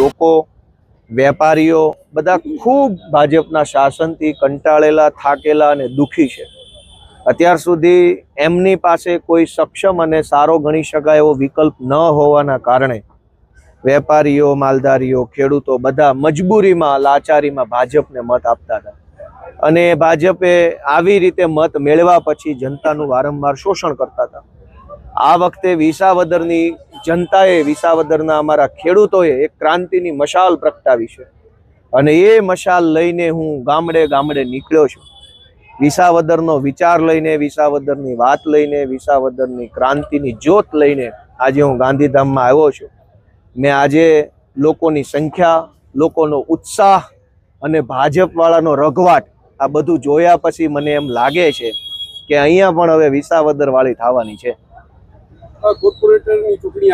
લોકો, વેપારીઓ બધા ખૂબ ભાજપના શાસનથી કંટાળેલા, થાકેલા અને દુઃખી છે. અત્યાર સુધી એમની પાસે કોઈ સક્ષમ અને સારો ગણી શકાય એવો વિકલ્પ ન હોવાના કારણે વેપારીઓ, માલધારીઓ, ખેડૂતો બધા મજબૂરીમાં, લાચારીમાં ભાજપને મત આપતા હતા. અને ભાજપે આવી રીતે મત મેળવા પછી જનતાનું વારંવાર શોષણ કરતા હતા. આ વખતે વિસાવદરની જનતાએ વિસાવદરના અમારા ખેડૂતોએ એક ક્રાંતિની મશાલ પ્રગટાવી છે. અને એ મશાલ લઈને હું ગામડે ગામડે નીકળ્યો છું. વિસાવદરનો વિચાર લઈને, વિસાવદરની વાત લઈને, વિસાવદરની ક્રાંતિની જ્યોત લઈને આજે હું ગાંધીધામમાં આવ્યો છું. મેં આજે લોકોની સંખ્યા, લોકોનો ઉત્સાહ અને ભાજપવાળાનો રઘવાટ આ બધું જોયા પછી મને એમ લાગે છે કે અહીંયા પણ હવે વિસાવદરવાળી થવાની છે. કોર્પોરેટરની ચૂંટણી